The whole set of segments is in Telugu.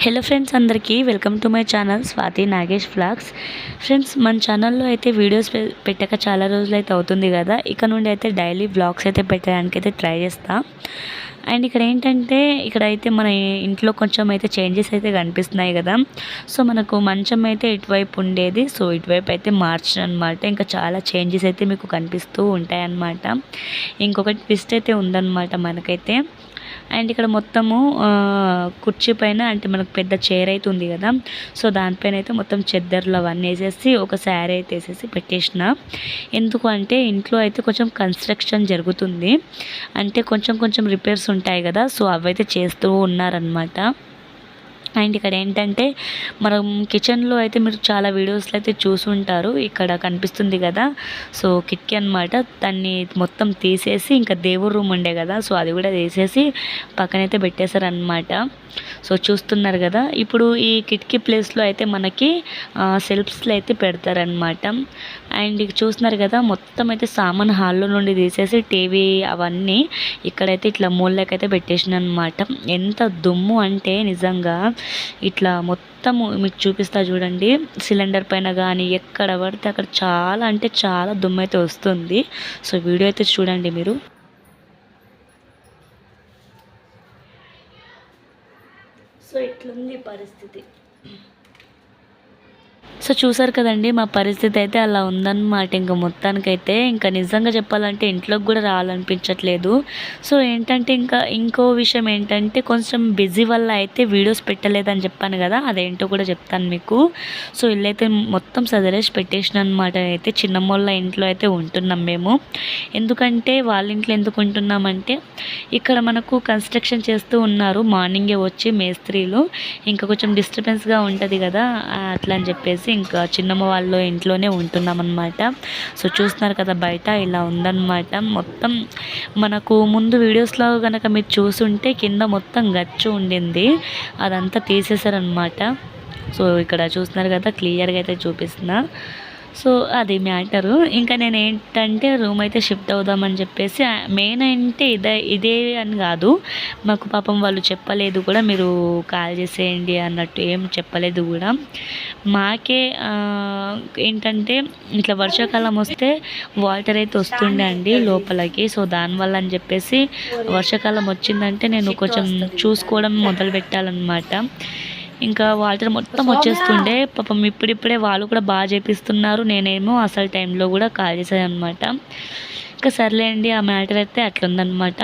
హలో ఫ్రెండ్స్ అందరికీ welcome to my channel Swathi Nagesh vlogs friends మన ఛానల్లో అయితే వీడియోస్ పె- పెట్టక చాలా రోజులు అయితే అవుతుంది కదా. ఇక నుండి అయితే డైలీ వ్లాగ్స్ అయితే పెట్టడానికి అయితే ట్రై చేస్తా. అండ్ ఇక్కడ ఏంటంటే ఇక్కడ అయితే మన ఇంట్లో కొంచెం అయితే చేంజెస్ అయితే కనిపిస్తున్నాయి కదా. సో మనకు మంచం అయితే ఇటువైపు ఉండేది. సో ఇటువైపు అయితే మార్చిన అనమాట ఇంకా చాలా చేంజెస్ అయితే మీకు కనిపిస్తూ ఉంటాయన్నమాట. ఇంకొకటి ట్విస్ట్ అయితే ఉందన్నమాట మనకైతే. అండ్ ఇక్కడ మొత్తము కుర్చీ పైన అంటే మనకు పెద్ద చైర్ అయితే ఉంది కదా. సో దానిపైన అయితే మొత్తం చెద్దర్లు అవన్నీ వేసేసి ఒక శారీ అయితే వేసేసి పెట్టేసిన. ఎందుకు అంటే ఇంట్లో అయితే కొంచెం కన్స్ట్రక్షన్ జరుగుతుంది. అంటే కొంచెం కొంచెం రిపేర్స్ ఉంటాయి కదా సో అవైతే చేస్తూ ఉన్నారనమాట అండ్ ఇక్కడ ఏంటంటే మనం కిచెన్లో అయితే మీరు చాలా వీడియోస్లో అయితే చూసుంటారు. ఇక్కడ కనిపిస్తుంది కదా. సో కిటికీ అనమాట దాన్ని మొత్తం తీసేసి ఇంకా దేవుడు రూమ్ ఉండే కదా. సో అది కూడా తీసేసి పక్కనైతే పెట్టేశారనమాట సో చూస్తున్నారు కదా. ఇప్పుడు ఈ కిటికీ ప్లేస్లో అయితే మనకి సెల్ఫ్స్లో అయితే పెడతారనమాట అండ్ ఇక చూస్తున్నారు కదా మొత్తం అయితే సామాన్ హాల్లో నుండి తీసేసి టీవీ అవన్నీ ఇక్కడైతే ఇట్లా మూలకైతే పెట్టేసిన అనమాట ఎంత దుమ్ము అంటే నిజంగా ఇట్లా మొత్తము మీకు చూపిస్తా చూడండి. సిలిండర్ పైన కానీ ఎక్కడ పడితే అక్కడ చాలా అంటే చాలా దుమ్ము అయితే వస్తుంది. సో వీడియో అయితే చూడండి మీరు. సో ఇట్లుంది పరిస్థితి. సో చూసారు కదండి మా పరిస్థితి అయితే అలా ఉందన్నమాట. ఇంకా మొత్తానికైతే ఇంకా నిజంగా చెప్పాలంటే ఇంట్లోకి కూడా రావాలనిపించట్లేదు. సో ఏంటంటే ఇంకా ఇంకో విషయం ఏంటంటే కొంచెం బిజీ వల్ల అయితే వీడియోస్ పెట్టలేదని చెప్పాను కదా అదేంటో కూడా చెప్తాను మీకు. సో ఇల్లైతే మొత్తం సదరేసి పెట్టేసిన అనమాట అయితే చిన్నమ్మోళ్ళ ఇంట్లో అయితే ఉంటున్నాం మేము. ఎందుకంటే వాళ్ళ ఇంట్లో ఎందుకు ఉంటున్నామంటే ఇక్కడ మనకు కన్స్ట్రక్షన్ చేస్తూ ఉన్నారు మార్నింగే వచ్చి మేస్త్రీలు. ఇంకా కొంచెం డిస్టర్బెన్స్గా ఉంటుంది కదా అట్లా అని చెప్పేసి ఇంకా చిన్నమ్మ వాళ్ళ ఇంట్లోనే ఉంటున్నాం సో చూస్తున్నారు కదా బయట ఇలా ఉందన్నమాట. మొత్తం మనకు ముందు వీడియోస్లో కనుక మీరు చూసుంటే కింద మొత్తం గచ్చు ఉండింది. అదంతా తీసేశారనమాట సో ఇక్కడ చూస్తున్నారు కదా క్లియర్గా అయితే చూపిస్తున్నా. సో అది మ్యాటరు. ఇంకా నేను ఏంటంటే రూమ్ అయితే షిఫ్ట్ అవుదామని చెప్పేసి మెయిన్ అంటే ఇదే ఇదే అని కాదు. మాకు పాపం వాళ్ళు చెప్పలేదు కూడా మీరు కాల్ చేసేయండి అన్నట్టు ఏం చెప్పలేదు కూడా. మాకే ఏంటంటే ఇట్లా వర్షాకాలం వస్తే వాటర్ అయితే వస్తుండే అండి లోపలికి. సో దానివల్ల అని చెప్పేసి వర్షాకాలం వచ్చిందంటే నేను కొంచెం చూసుకోవడం మొదలు పెట్టాలన్నమాట ఇంకా వాటర్ మొత్తం వచ్చేస్తుండే. పాపం ఇప్పుడిప్పుడే వాళ్ళు కూడా బాగా చేపిస్తున్నారు. నేనేమో అసలు టైంలో కూడా కాల్ చేశాను అనమాట ఇంకా సర్లే అండి ఆ మ్యాటర్ అయితే అట్లుందనమాట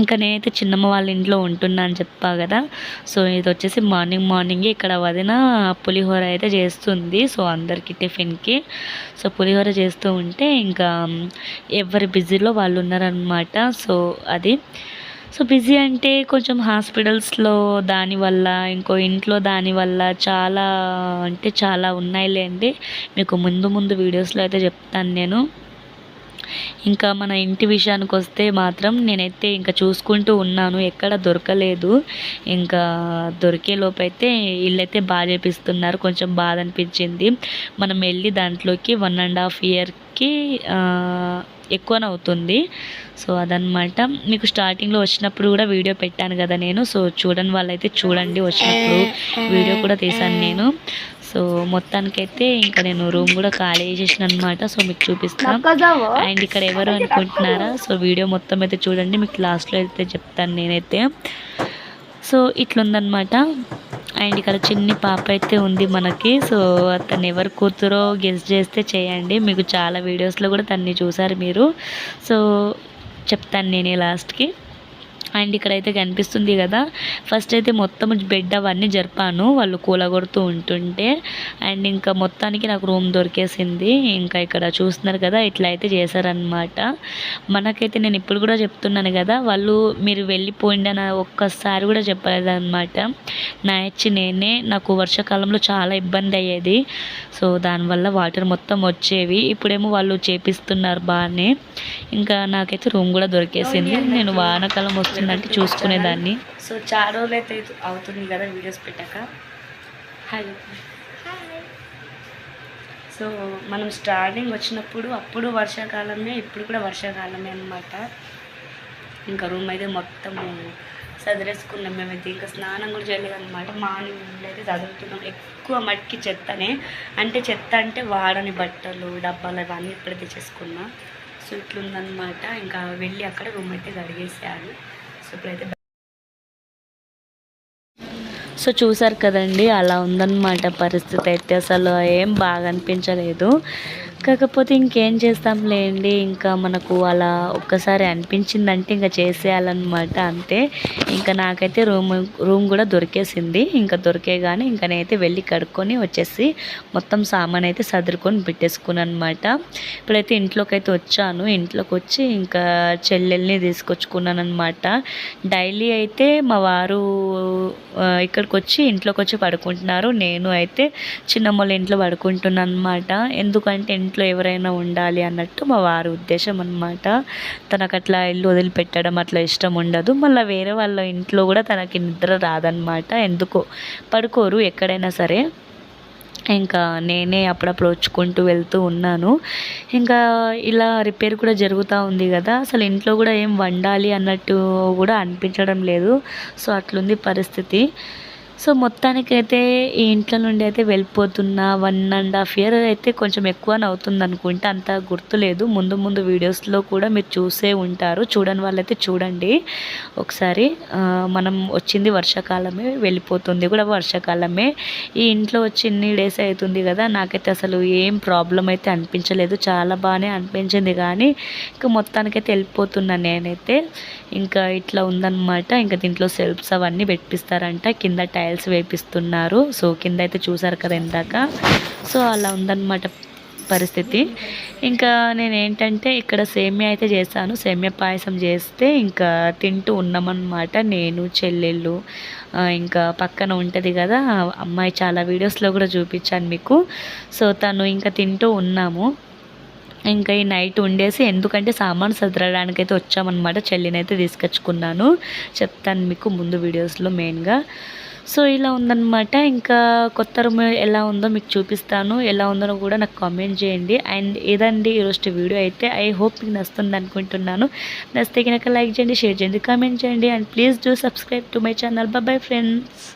ఇంకా నేనైతే చిన్నమ్మ వాళ్ళ ఇంట్లో ఉంటున్నా అని చెప్పా కదా. సో ఇది వచ్చేసి మార్నింగ్ మార్నింగే ఇక్కడ వదిన పులిహోర అయితే చేస్తుంది. సో అందరికి టిఫిన్కి. సో పులిహోర చేస్తూ ఉంటే ఇంకా ఎవరి బిజీలో వాళ్ళు ఉన్నారనమాట సో అది సో బిజీ అంటే కొంచెం హాస్పిటల్స్లో దానివల్ల ఇంకో ఇంట్లో దానివల్ల చాలా అంటే చాలా ఉన్నాయిలేండి. మీకు ముందు ముందు వీడియోస్లో అయితే చెప్తాను నేను. ఇంకా మన ఇంటి విషయానికి వస్తే మాత్రం నేనైతే ఇంకా చూసుకుంటూ ఉన్నాను. ఎక్కడ దొరకలేదు. ఇంకా దొరికే లోపైతే వీళ్ళైతే బాగా చేపిస్తున్నారు. కొంచెం బాధ అనిపించింది. మనం వెళ్ళి దాంట్లోకి వన్ అండ్ హాఫ్ ఇయర్కి ఎక్కువనవుతుంది సో అదనమాట మీకు స్టార్టింగ్లో వచ్చినప్పుడు కూడా వీడియో పెట్టాను కదా నేను. సో చూడని వాళ్ళైతే చూడండి వచ్చినప్పుడు. వీడియో కూడా తీశాను నేను. సో మొత్తానికైతే ఇంకా నేను రూమ్ కూడా ఖాళీ చేసేసిన అనమాట సో మీకు చూపిస్తాను అండ్ ఇక్కడ ఎవరు అనుకుంటున్నారా? సో వీడియో మొత్తం అయితే చూడండి. మీకు లాస్ట్లో అయితే చెప్తాను నేనైతే. సో ఇట్లుందనమాట అండ్ ఇక్కడ చిన్ని పాప అయితే ఉంది మనకి. సో తను ఎవరు కూతురో గెస్ చేస్తే చేయండి. మీకు చాలా వీడియోస్లో కూడా తన్ని చూసారు మీరు. సో చెప్తాను నేను లాస్ట్కి అండ్ ఇక్కడైతే కనిపిస్తుంది కదా. ఫస్ట్ అయితే మొత్తం బెడ్ అవన్నీ జరిపాను. వాళ్ళు కూలగొడుతూ ఉంటుంటే. అండ్ ఇంకా మొత్తానికి నాకు రూమ్ దొరికేసింది. ఇంకా ఇక్కడ చూస్తున్నారు కదా ఇట్లా అయితే చేశారనమాట మనకైతే నేను ఇప్పుడు కూడా చెప్తున్నాను కదా వాళ్ళు మీరు వెళ్ళిపోయింది అని ఒక్కసారి కూడా చెప్పలేదన్నమాట. నా ఇచ్చి నేనే నాకు వర్షాకాలంలో చాలా ఇబ్బంది అయ్యేది. సో దానివల్ల వాటర్ మొత్తం వచ్చేవి. ఇప్పుడేమో వాళ్ళు చేపిస్తున్నారు బాగానే. ఇంకా నాకైతే రూమ్ కూడా దొరికేసింది. నేను వానాకాలం అన్నట్టు చూసుకునేదాన్ని. సో చాలా రోజులు అయితే అవుతుంది కదా వీడియోస్ పెట్టాక. హాయ్ సో మనం స్టార్టింగ్ వచ్చినప్పుడు అప్పుడు వర్షాకాలమే ఇప్పుడు కూడా వర్షాకాలమే అన్నమాట. ఇంకా రూమ్ అయితే మొత్తము మేము మేమైతే ఇంకా స్నానం కూడా చేయలేదు అనమాట మార్నింగ్ అయితే చదువుతున్నాం ఎక్కువ మట్టికి చెత్తనే. అంటే చెత్త అంటే వాడని బట్టలు డబ్బాలు అవన్నీ ఇప్పుడు తెచ్చేసుకున్నాం. సో ఇట్లుందనమాట ఇంకా వెళ్ళి అక్కడ రూమ్ అయితే గడిగేసేయాలి ఇప్పుడైతే సో చూసారు కదండి అలా ఉందన్నమాట పరిస్థితి అయితే. అసలు ఏం బాగా అనిపించలేదు కాకపోతే ఇంకేం చేస్తాంలేండి ఇంకా మనకు అలా ఒక్కసారి అనిపించిందంటే ఇంకా చేసేయాలన్నమాట అంతే. ఇంకా నాకైతే రూమ్ రూమ్ కూడా దొరికేసింది. ఇంకా దొరికేగానే ఇంకా నేనైతే వెళ్ళి కడుక్కొని వచ్చేసి మొత్తం సామాన్ అయితే సదురుకొని పెట్టేసుకున్నాను అనమాట ఇప్పుడైతే ఇంట్లోకి అయితే వచ్చాను. ఇంట్లోకి వచ్చి ఇంకా చెల్లెల్ని తీసుకొచ్చుకున్నాను అనమాట డైలీ అయితే మా వారు ఇక్కడికి వచ్చి ఇంట్లోకి వచ్చి పడుకుంటున్నారు. నేను అయితే చిన్నమ్మల ఇంట్లో పడుకుంటున్నాను అనమాట ఎందుకంటే ఇంట్లో ఎవరైనా ఉండాలి అన్నట్టు మా వారి ఉద్దేశం అనమాట తనకు అట్లా ఇల్లు వదిలిపెట్టడం అట్లా ఇష్టం ఉండదు. మళ్ళీ వేరే వాళ్ళ ఇంట్లో కూడా తనకి నిద్ర రాదనమాట ఎందుకో పడుకోరు ఎక్కడైనా సరే. ఇంకా నేనే అప్పుడప్పుడు వచ్చుకుంటూ వెళ్తూ ఉన్నాను. ఇంకా ఇలా రిపేర్ కూడా జరుగుతూ ఉంది కదా. అసలు ఇంట్లో కూడా ఏం వండాలి అన్నట్టు కూడా అనిపించడం లేదు. సో అట్లుంది పరిస్థితి. సో మొత్తానికైతే ఈ ఇంట్లో నుండి అయితే వెళ్ళిపోతున్నా. వన్ అండ్ హాఫ్ ఇయర్ అయితే కొంచెం ఎక్కువ అవుతుంది అనుకుంటే అంత గుర్తులేదు ముందు ముందు వీడియోస్లో కూడా మీరు చూసే ఉంటారు. చూడని వాళ్ళైతే చూడండి. ఒకసారి మనం వచ్చింది వర్షాకాలమే వెళ్ళిపోతుంది కూడా వర్షాకాలమే. ఈ ఇంట్లో వచ్చి ఇన్ని డేస్ అవుతుంది కదా నాకైతే అసలు ఏం ప్రాబ్లం అయితే అనిపించలేదు. చాలా బాగానే అనిపించింది కానీ ఇంకా మొత్తానికైతే వెళ్ళిపోతున్నా నేనైతే. ఇంకా ఇట్లా ఉందన్నమాట. ఇంకా దీంట్లో సెల్ఫ్స్ అవన్నీ పెట్టిస్తారంట. కింద టైల్స్ వేపిస్తున్నారు. సో కింద అయితే చూసారు కదా ఇందాక. సో అలా ఉందన్నమాట పరిస్థితి. ఇంకా నేను ఏంటంటే ఇక్కడ సేమ్యా అయితే చేశాను. సేమ్య పాయసం చేస్తే ఇంకా తింటూ ఉన్నామన్నమాట. నేను చెల్లెళ్ళు ఇంకా పక్కన ఉంటుంది కదా అమ్మాయి చాలా వీడియోస్లో కూడా చూపించాను మీకు. సో తను ఇంకా తింటూ ఉన్నాము. ఇంకా ఈ నైట్ ఉండేసి ఎందుకంటే సామాన్ సదరడానికి అయితే వచ్చామన్నమాట. చెల్లినైతే తీసుకొచ్చుకున్నాను. చెప్తాను మీకు ముందు వీడియోస్లో మెయిన్గా. సో ఇలా ఉందన్నమాట. ఇంకా కొత్త రూమ్ ఎలా ఉందో మీకు చూపిస్తాను. ఎలా ఉందో కూడా నాకు కామెంట్ చేయండి. అండ్ ఏదండి ఈరోజు వీడియో అయితే ఐ హోప్ మీకు నచ్చుతుంది అనుకుంటున్నాను. నచ్చితే కనుక లైక్ చేయండి షేర్ చేయండి కామెంట్ చేయండి. And please do subscribe to my channel. Bye friends.